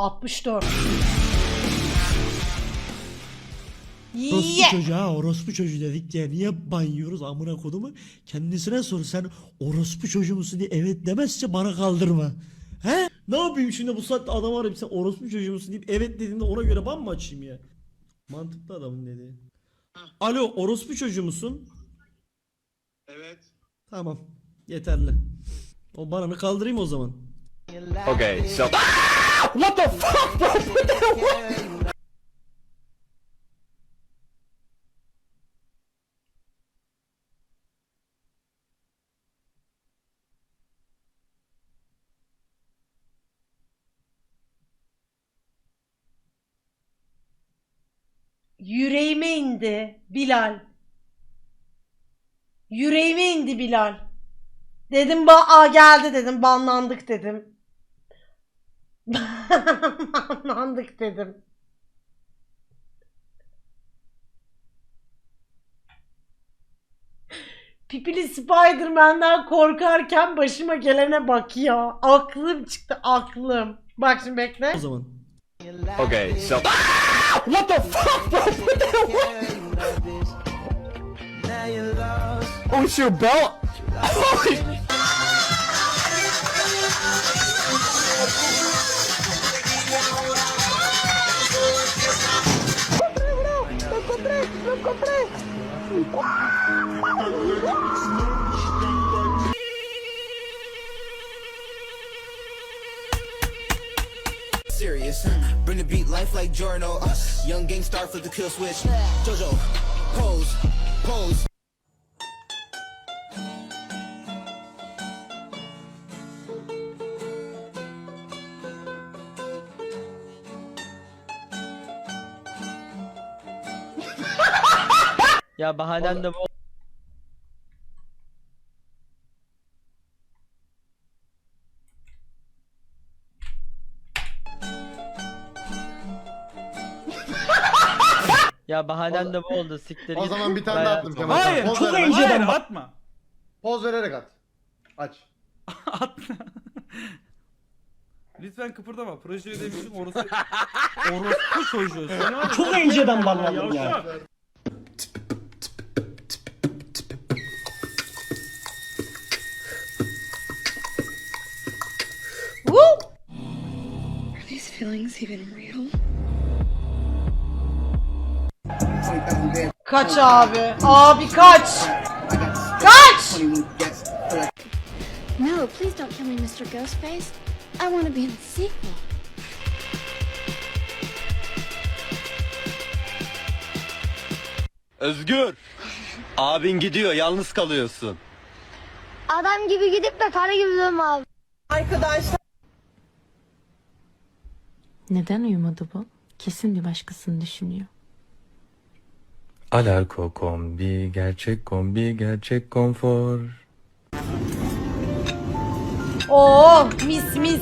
64. Orospu Yeah. çocuğu ha orospu çocuğu dedik diye niye ban yiyoruz amına kodumu? Kendisine sor sen orospu çocuğu musun diye evet demezse bana kaldırma. He? Ne yapayım şimdi bu saatte adam arayıp sen orospu çocuğu musun deyip evet dediğinde ona göre ban mı açayım ya? Mantıklı adamın dediği. Alo orospu çocuğu musun? Evet. Tamam yeterli. O bananı kaldırayım o zaman. Okay, so What the fuck bro? What the hell? Yüreğime indi Bilal. Yüreğime indi Bilal. Dedim ba Aa, geldi dedim banlandık dedim. Banlandık dedim. Pipili Spider-Man'den korkarken başıma gelene bak ya. Aklım çıktı aklım. Bak şimdi bekle. O zaman. okay, so What the fuck bro? What the hell? oh, it's your belt. serious. Bring the beat life like Jorno. Uh, young gang star flip the kill switch. Jojo, pose, pose. Ya bahanen de bu. Ya bahanen de bu oldu siktir O git. zaman bir tane Bayağı- daha attım Kemal. Hayır, Poz çok vererek- Hayır atma. Poz vererek at. Aç. Atma. Lütfen kıpırdama. Proje ödemişim orası. Orospu çocuğu. Seni var ya- Çok önceden banladım ya. Yavşak. Woo! Are these feelings even real? Kaç abi? Abi kaç? Kaç? No, please don't kill me, Mr. Ghostface. I want to be in the sequel. Özgür. Abin gidiyor, yalnız kalıyorsun. Adam gibi gidip de karı gibi dönme abi. Neden uyumadı bu? Kesin bir başkasını düşünüyor. Alarko kombi, gerçek kombi, gerçek konfor. Oo mis mis.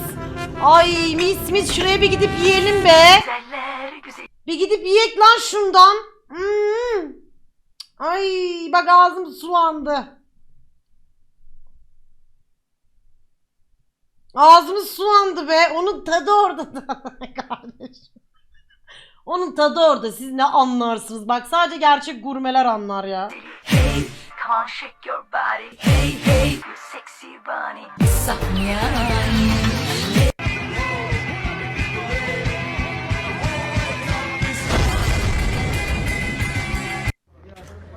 Ay mis mis şuraya bir gidip yiyelim be. Bir gidip yiyek lan şundan. Hmm. Ay bak ağzım sulandı. Ağzımız sulandı be. Onun tadı orada da kardeşim. Onun tadı orada. Siz ne anlarsınız? Bak sadece gerçek gurmeler anlar ya.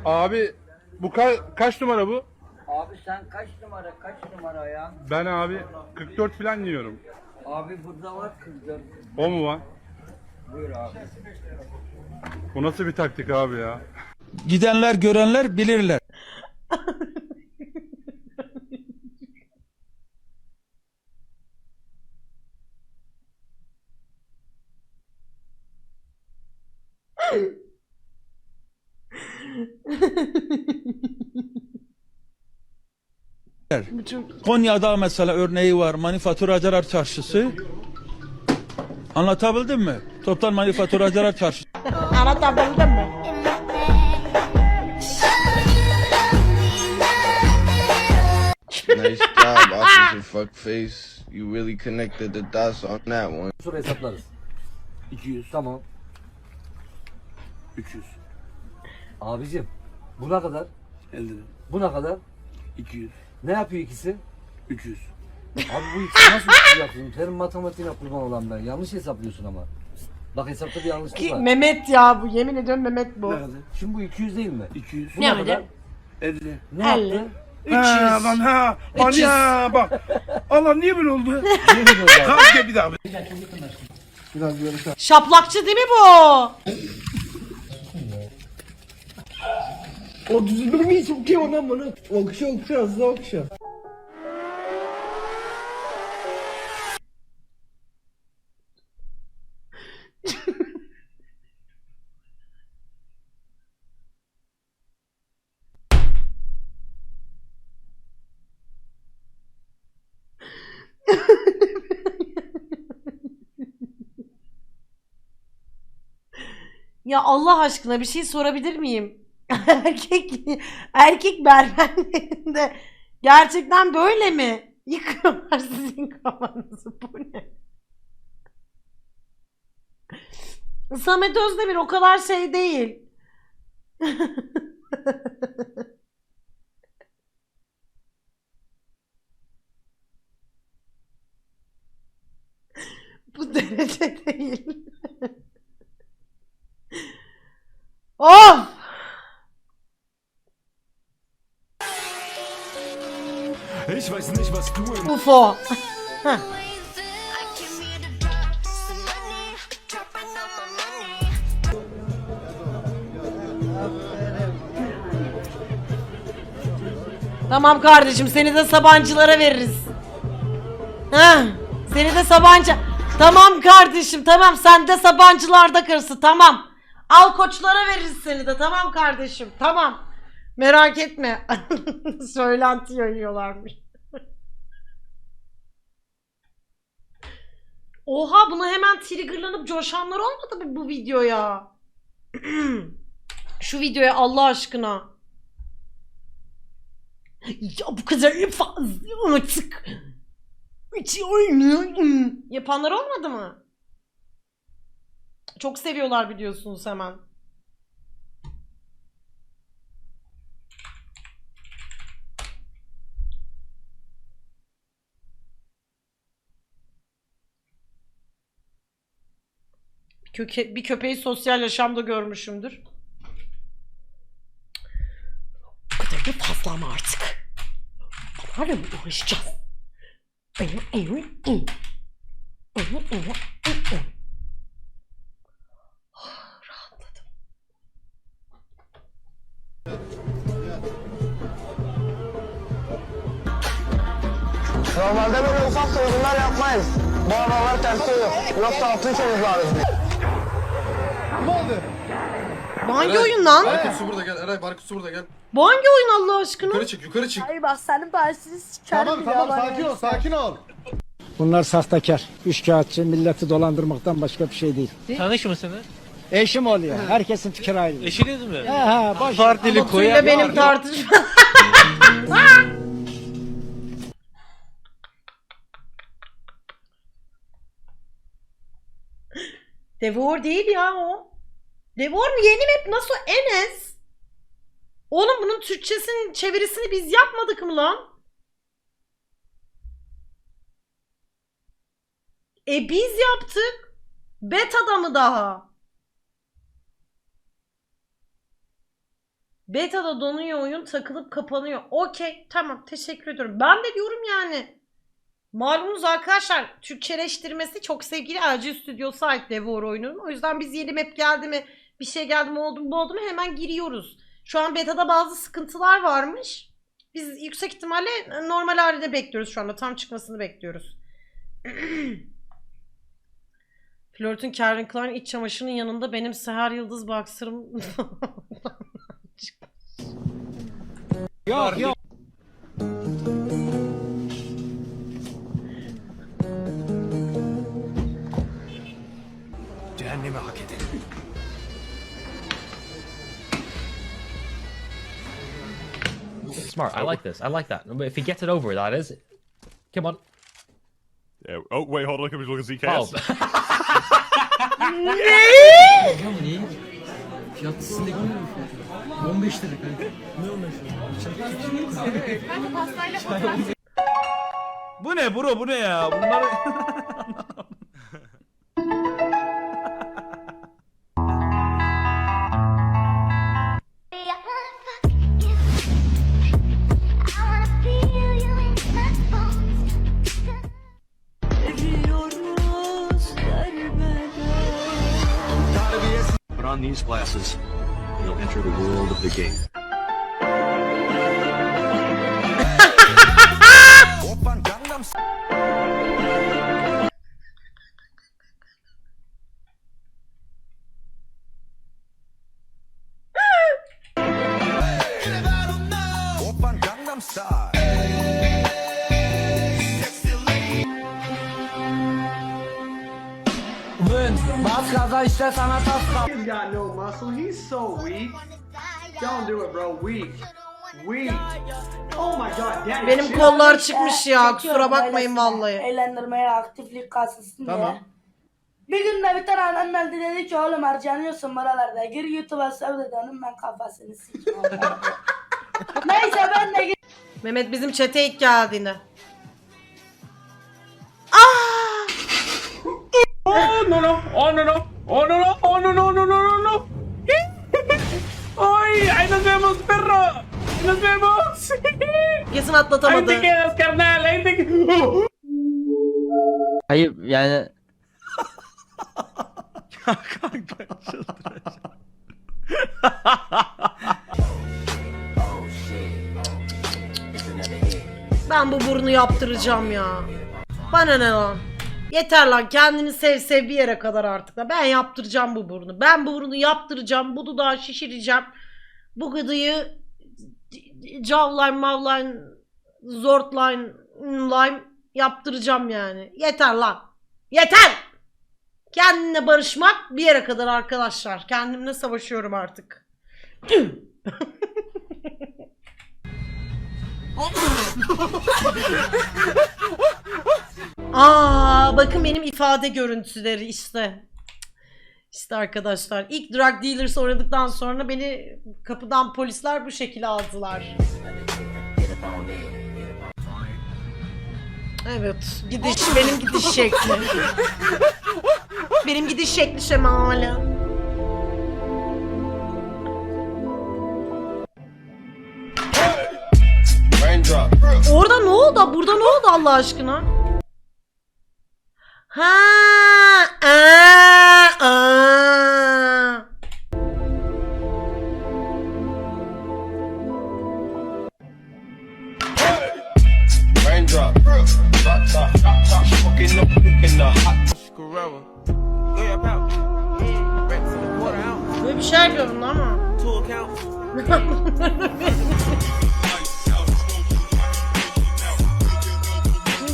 Abi bu ka- kaç numara bu? Abi sen kaç numara kaç numara ya? Ben abi 44 falan yiyorum. Abi burada var 44. O mu var? Buyur abi. Bu nasıl bir taktik abi ya? Gidenler görenler bilirler. Konya'da mesela örneği var manifaturacılar çarşısı. Anlatabildim mi? Toptan manifaturacılar çarşısı. anlatabildim mi? nice job, officer fuck face. You really connected the dots on that one. Sonra hesaplarız. 200. Tamam. 300. Abicim buna kadar 50 Buna kadar 200. Ne yapıyor ikisi? 300. Abi bu ikisi nasıl 300 yapıyorsun? Senin matematiğine kurban olan ben. Yanlış hesaplıyorsun ama. Bak hesapta bir yanlışlık Ki var. Mehmet ya bu yemin ediyorum Mehmet bu. Şimdi bu 200 değil mi? 200. Ne öyle? 50. Ne 50. yaptı? 300. ha. Lan ya, bak. Allah niye böyle oldu? Yemin ediyorum. Gel bir daha. Şaplakçı değil mi bu? O düzülmeyi çok iyi ona bana. Okşa okşa hızlı okşa. Ya Allah aşkına bir şey sorabilir miyim? erkek erkek berberlerinde gerçekten böyle mi? Yıkıyorlar sizin kafanızı. Bu ne? Samet Özdemir o kadar şey değil. Bu derece değil. of! UFO. Tamam kardeşim seni de Sabancılara veririz. Ha, seni de Sabancı. Tamam kardeşim tamam sen de Sabancılarda kırsın tamam. Al koçlara veririz seni de tamam kardeşim tamam. Merak etme. Söylenti yayıyorlarmış. Oha buna hemen triggerlanıp coşanlar olmadı mı bu videoya? Şu videoya Allah aşkına. Ya bu kadar fazla artık. Hiç oynuyorum. Yapanlar olmadı mı? Çok seviyorlar biliyorsunuz hemen. Köke, bir köpeği sosyal yaşamda görmüşümdür. Bu kadar da fazla ama artık. Bunlarla mı uğraşacağız? Rahatladım. Normalde böyle ufak soygunlar yapmayız. Bu aralar tersi yok. Yoksa altın çocuklarız. Bu hangi oyun lan? Su burada gel. Eray Barkut su burada gel. Bu hangi oyun Allah aşkına? çık yukarı çık. Hayır bak senin başını sikerim Tamam tamam sakin ol sakin ol. Bunlar sahtekar, üçkağıtçı, milleti dolandırmaktan başka bir şey değil. Tanış mısınız? Eşim oluyor. Herkesin fikri aynı. Eşiniz mi? He he boş. Partili Batu'yla benim tartışma. Devor değil ya o. Devor mu? Yeni map nasıl? Enes. Oğlum bunun Türkçesinin çevirisini biz yapmadık mı lan? E biz yaptık. Beta'da mı daha? Beta'da donuyor oyun takılıp kapanıyor. Okey tamam teşekkür ediyorum. Ben de diyorum yani. Malumunuz arkadaşlar Türkçeleştirmesi çok sevgili Acil Stüdyosu ait Devor oyunun. O yüzden biz yeni map geldi mi bir şey geldi mi oldu mu bu oldu mu hemen giriyoruz. Şu an beta'da bazı sıkıntılar varmış. Biz yüksek ihtimalle normal halinde bekliyoruz şu anda. Tam çıkmasını bekliyoruz. Flörtün Calvin Klein iç çamaşırının yanında benim Seher Yıldız boxer'ım Yok yok. Smart. I like this. I like that. If he gets it over, that is. Come on. Yeah. oh wait, hold on, can we look at ZKS? Fiyatı sizin 15 lira kanka. Bu ne bro bu ne ya? Bunlar on these glasses. You'll enter the world of the game. Bas gaza işte sana tas got no muscle. He's so weak. Don't do it bro. Weak. Weak. Oh my god. Daddy. Benim kollar çıkmış ya. Kusura bakmayın vallahi. Eğlendirmeye aktiflik kasılsın Tamam. diye. Bir gün de bir tane adam geldi dedi ki oğlum harcanıyorsun buralarda. Gir YouTube'a sev dedi onun ben kafasını sikeyim. Neyse ben de Mehmet bizim çete ilk geldiğinde. Aa! Oh no no! Oh no no! Oh no no! Oh no no no no no no! ¡Ay! ¡Ahí nos vemos, perro! ¡Nos vemos! Kesin ¡Ahí atlatamadı. te quedas, carnal! ¡Ahí te quedas! Hayır yani Ben bu burnu yaptıracağım ya. Bana ne lan? Yeter lan kendini sev sev bir yere kadar artık da. Ben yaptıracağım bu burnu. Ben bu burnu yaptıracağım. Bu dudağı şişireceğim. Bu gıdıyı cavline mavline zortline lime yaptıracağım yani. Yeter lan. Yeter! Kendine barışmak bir yere kadar arkadaşlar. Kendimle savaşıyorum artık. Aa, bakın benim ifade görüntüleri işte. İşte arkadaşlar ilk drug dealers oynadıktan sonra beni kapıdan polisler bu şekilde aldılar. Evet, gidiş benim gidiş şekli. benim gidiş şekli şemali. Orada ne oldu? Burada ne oldu Allah aşkına? Ha,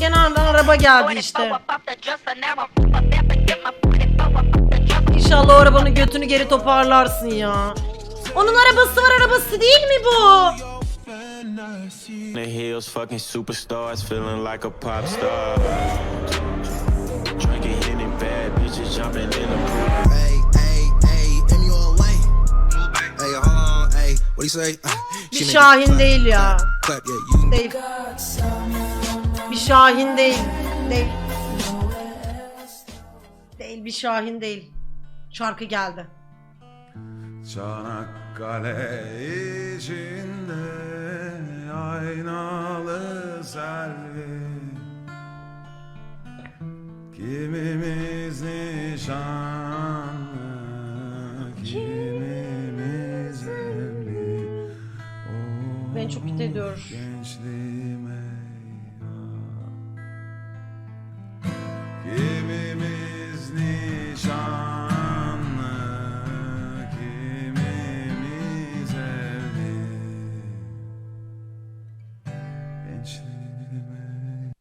Genelde araba geldi işte. İnşallah o arabanın götünü geri toparlarsın ya. Onun arabası var arabası değil mi bu? The hills, fucking superstars, feeling like a pop star. Drinking any bad bitches, jumping in the pool. Hey, hey, hey, in your lane. Hey, hold on, hey, what do you say? Bir Şahin değil ya. Clap, yeah, you Değil. Bir Şahin değil. Değil. Değil bir Şahin değil. Şarkı geldi. Çanakkale içinde aynalı selvi Kimimiz nişanlı, kimimiz evli Oh, Beni çok mutlu ediyor. Kimimiz nişanlı, kimimiz evli Gençliğime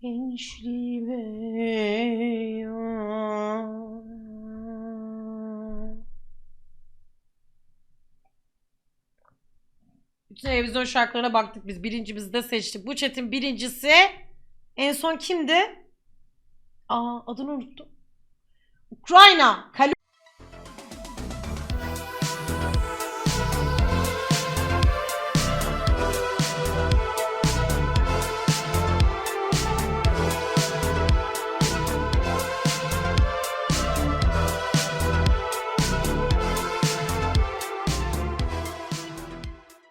Gençliğime. Bütün televizyon şarkılarına baktık biz. Birincimizi de seçtik. Bu chat'in birincisi En son kimdi? Aa adını unuttum. Ukrayna. Kal